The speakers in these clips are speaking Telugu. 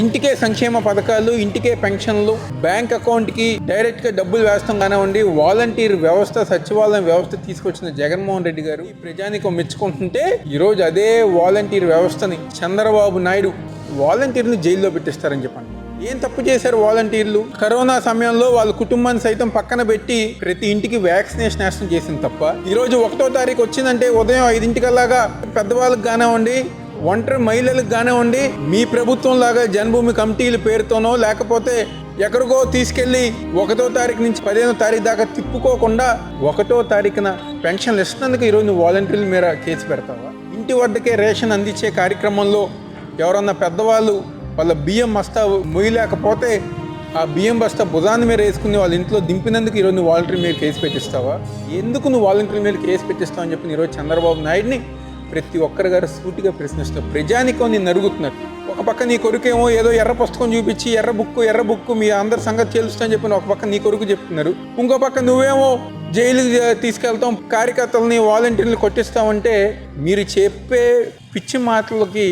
ఇంటికే సంక్షేమ పథకాలు ఇంటికే పెన్షన్లు బ్యాంక్ అకౌంట్కి డైరెక్ట్గా డబ్బులు వేస్తాం కానివ్వండి వాలంటీర్ వ్యవస్థ సచివాలయం వ్యవస్థ తీసుకొచ్చిన జగన్మోహన్ రెడ్డి గారు ఈ ప్రజానికం మెచ్చుకుంటుంటే ఈరోజు అదే వాలంటీర్ వ్యవస్థని చంద్రబాబు నాయుడు వాలంటీర్ని జైల్లో పెట్టిస్తారని చెప్పండి. ఏం తప్పు చేశారు వాలంటీర్లు? కరోనా సమయంలో వాళ్ళ కుటుంబాన్ని సైతం పక్కన పెట్టి ప్రతి ఇంటికి వ్యాక్సినేషన్ వేస్తాం చేసింది తప్ప ఈరోజు ఒకటో తారీఖు వచ్చిందంటే ఉదయం ఐదింటికల్లాగా పెద్దవాళ్ళకి కానివ్వండి ఒంటరి మహిళలకు కానివ్వండి మీ ప్రభుత్వం లాగా జన్మభూమి కమిటీల పేరుతోనో లేకపోతే ఎక్కడికో తీసుకెళ్ళి ఒకటో తారీఖు నుంచి పదిహేనో తారీఖు దాకా తిప్పుకోకుండా ఒకటో తారీఖున పెన్షన్లు ఇస్తున్నందుకు ఈరోజు నువ్వు వాలంటీర్ల మీద కేసు పెడతావా? ఇంటి వద్దకే రేషన్ అందించే కార్యక్రమంలో ఎవరన్నా పెద్దవాళ్ళు వాళ్ళ బియ్యం బస్తా మొయ్యలేకపోతే ఆ బియ్యం బస్తా భుజాన్ని మీద వేసుకుని వాళ్ళ ఇంట్లో దింపినందుకు ఈరోజు నువ్వు వాలంటీర్ మీద కేసు పెట్టిస్తావా? ఎందుకు నువ్వు వాలంటీర్ మీద కేసు పెట్టిస్తావు అని చెప్పి ఈరోజు చంద్రబాబు నాయుడిని ప్రతి ఒక్కరి గారు సూటిగా ప్రశ్నిస్తున్నారు ప్రజానికం నేను అడుగుతున్నారు. ఒక పక్క నీ కొడుకేమో ఏదో ఎర్ర పుస్తకం చూపించి ఎర్ర బుక్ ఎర్ర బుక్ మీ అందరి సంగతి తెలుస్తా అని చెప్పి ఒక పక్క నీ కొడుకు చెప్తున్నారు. ఇంకో పక్క నువ్వేమో జైలుకి తీసుకెళ్తాం కార్యకర్తలని వాలంటీర్లు కొట్టిస్తామంటే మీరు చెప్పే పిచ్చి మాటలకి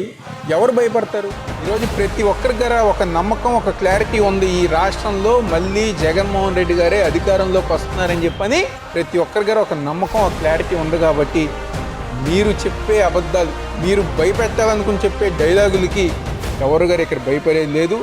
ఎవరు భయపడతారు? ఈరోజు ప్రతి ఒక్కరి దగ్గర ఒక నమ్మకం ఒక క్లారిటీ ఉంది. ఈ రాష్ట్రంలో మళ్ళీ జగన్మోహన్ రెడ్డి గారే అధికారంలోకి వస్తున్నారని చెప్పని ప్రతి ఒక్కరి దగ్గర ఒక నమ్మకం ఒక క్లారిటీ ఉంది కాబట్టి మీరు చెప్పే అబద్ధాలు మీరు భయపెట్టాలనుకుని చెప్పే డైలాగులకి ఎవరు గారు ఇక్కడ భయపడేది లేదు.